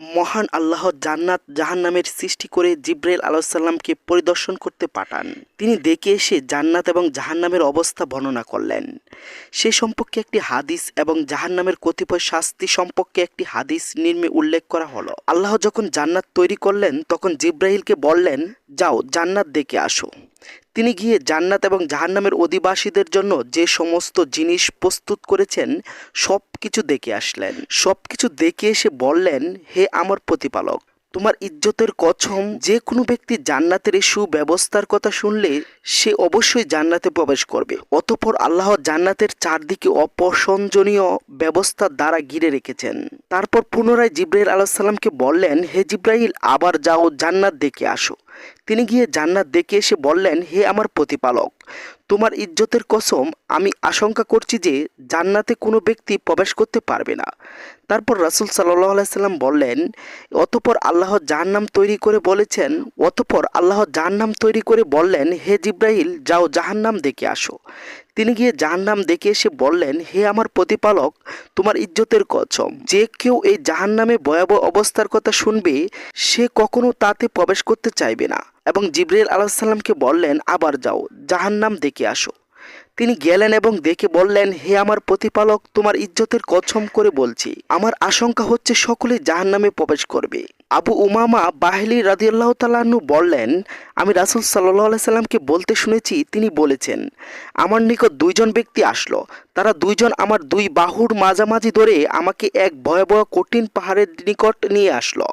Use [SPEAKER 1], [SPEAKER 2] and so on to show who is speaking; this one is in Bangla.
[SPEAKER 1] মহান আল্লাহ জান্নাত জাহান্নামের সৃষ্টি করে জিব্রাইল আলাইসাল্লামকে পরিদর্শন করতে পাঠান। তিনি দেখে এসে জান্নাত এবং জাহান্নামের অবস্থা বর্ণনা করলেন। সে সম্পর্কে একটি হাদিস এবং জাহান্নামের কতিপয় শাস্তি সম্পর্কে একটি হাদিস নির্মে উল্লেখ করা হলো। আল্লাহ যখন জান্নাত তৈরি করলেন, তখন জিব্রাহিলকে বললেন, যাও, জান্নাত দেখে আসো। তিনি গিয়ে জান্নাত এবং জাহান্নামের অধিবাসীদের জন্য যে সমস্ত জিনিস প্রস্তুত করেছেন সব কিছু দেখে আসলেন। সব কিছু দেখে এসে বললেন, হে আমার প্রতিপালক, তোমার ইজ্জতের কছম, যে কোনো ব্যক্তি জান্নাতের এই সুব্যবস্থার কথা শুনলে সে অবশ্যই জান্নাতে প্রবেশ করবে। অতঃপর আল্লাহ জান্নাতের চারদিকে অপসঞ্জনীয় ব্যবস্থার দ্বারা ঘিরে রেখেছেন। তারপর পুনরায় জিব্রাইল আলাহিসাল্লামকে বললেন, হে জিব্রাইল, আবার যাও জান্নাত দেখে আসো। তিনি গিয়ে জান্নাত দেখে এসে বললেন, হে আমার প্রতিপালক, তোমার ইজ্জতের কসম, আমি আশঙ্কা করছি যে জান্নাতে কোনো ব্যক্তি প্রবেশ করতে পারবে না। তারপর রাসুল সাল্লাহ আলাইসাল্লাম বললেন, অতপর আল্লাহ জাহান্নাম তৈরি করে বলেছেন, অতপর আল্লাহ জাহান্নাম তৈরি করে বললেন, হে জিব্রাহিল যাও জাহান্নাম দেখে আসো। তিনি গিয়ে জাহান্নাম দেখে এসে বললেন, হে আমার প্রতিপালক, তোমার ইজ্জতের কসম। যে কেউ এই জাহান্নামে ভয়াবহ অবস্থার কথা শুনবে, সে কখনো তাতে প্রবেশ করতে চাইবে না। এবং জিব্রাইল আলাহিসাল্লামকে বললেন, আবার যাও, জাহান্নাম দেখে আসো। তিনি গেলেন এবং দেখে বললেন, হে আমার প্রতিপালক, তোমার ইজ্জতের কছম করে বলছি, আমার আশঙ্কা হচ্ছে সকলে জাহান্নামে প্রবেশ করবে। আবু উমামা বাহলি রাজিউল্লাহ তালাহনু বললেন, আমি রাসুল সাল্লাহ সাল্লামকে বলতে শুনেছি, তিনি বলেছেন, আমার নিকট দুইজন ব্যক্তি আসলো। তারা দুইজন আমার দুই বাহুর মাঝামাঝি ধরে আমাকে এক ভয়াবহ কঠিন পাহাড়ের নিকট নিয়ে আসলো।